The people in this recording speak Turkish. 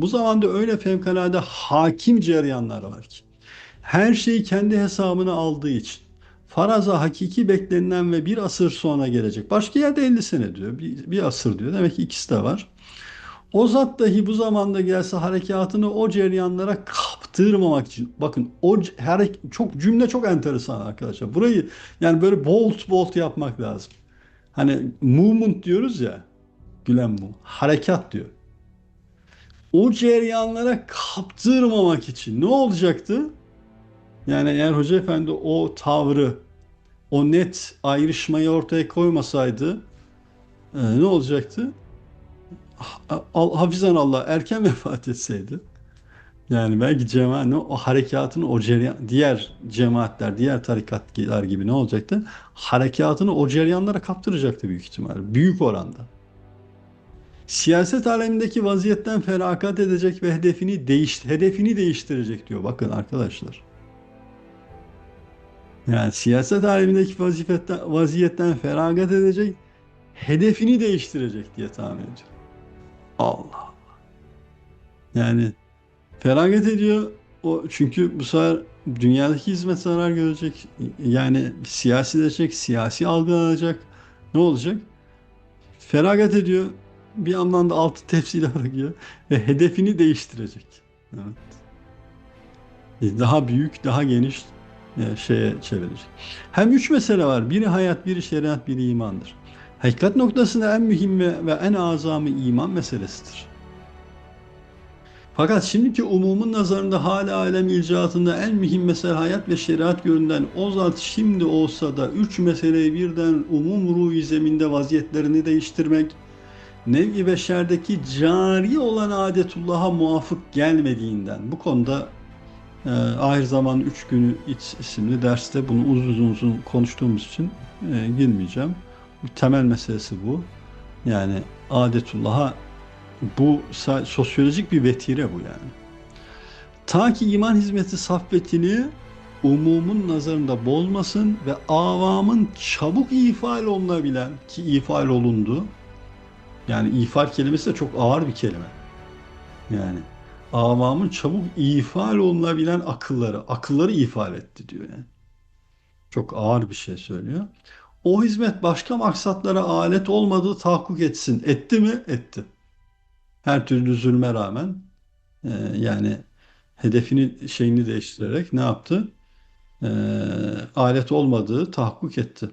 Bu zamanda öyle fevkalade hakim cereyanlar var ki. Her şeyi kendi hesabına aldığı için. Faraza hakiki beklenilen ve bir asır sonra gelecek. Başka yerde 50 sene diyor. Bir, bir asır diyor. Demek ki ikisi de var. O zat dahi bu zamanda gelse harekatını o cereyanlara kaptırmamak için. Bakın o harek çok cümle çok enteresan arkadaşlar. Burayı yani böyle bolt bolt yapmak lazım. Hani movement diyoruz ya. Gülen bu. Harekat diyor. O cereyanlara kaptırmamak için ne olacaktı? Yani eğer Hoca Efendi o tavrı, o net ayrışmayı ortaya koymasaydı e, ne olacaktı? hafizan Allah erken vefat etseydi yani belki cemaat o harekatını o cereyan, diğer cemaatler, diğer tarikatlar gibi ne olacaktı? Harekatını o cereyanlara kaptıracaktı büyük ihtimal. Büyük oranda. Siyaset alemindeki vaziyetten feragat edecek ve hedefini değiş hedefini değiştirecek diyor. Bakın arkadaşlar. Yani siyaset alemindeki vaziyetten, vaziyetten feragat edecek, hedefini değiştirecek diye tahmin ediyorum. Allah Allah. Yani feragat ediyor. O çünkü bu sefer dünyadaki hizmet zarar görecek. Yani siyasileşecek, siyasi algılanacak. Ne olacak? Feragat ediyor. Bir yandan da altı tepsiyle bırakıyor ve hedefini değiştirecek. Evet. Daha büyük, daha geniş e, şeye çevirecek. Hem üç mesele var. Biri hayat, biri şeriat, biri imandır. Hakikat noktasında en mühim ve, ve en azamı iman meselesidir. Fakat şimdiki umumun nazarında hala alem icraatında en mühim mesele hayat ve şeriat görünen o zat şimdi olsa da üç meseleyi birden umum ruhi zeminde vaziyetlerini değiştirmek, nev-i beşerdeki cari olan adetullah'a muvafık gelmediğinden bu konuda e, ahir zaman üç günü isimli derste bunu uzun uzun konuştuğumuz için e, girmeyeceğim. Temel meselesi bu. Yani adetullah'a bu sosyolojik bir vetire bu yani. Ta ki iman hizmeti saffetini umumun nazarında bozmasın ve avamın çabuk ifade olunabilen ki ifade olundu. Yani ifade kelimesi de çok ağır bir kelime. Yani avamın çabuk ifade olunabilen akılları, akılları ifade etti diyor yani. Çok ağır bir şey söylüyor. O hizmet başka maksatlara alet olmadığı tahakkuk etsin. Etti mi? Etti. Her türlü zulme rağmen e, yani hedefini şeyini değiştirerek ne yaptı? E, alet olmadığı tahakkuk etti.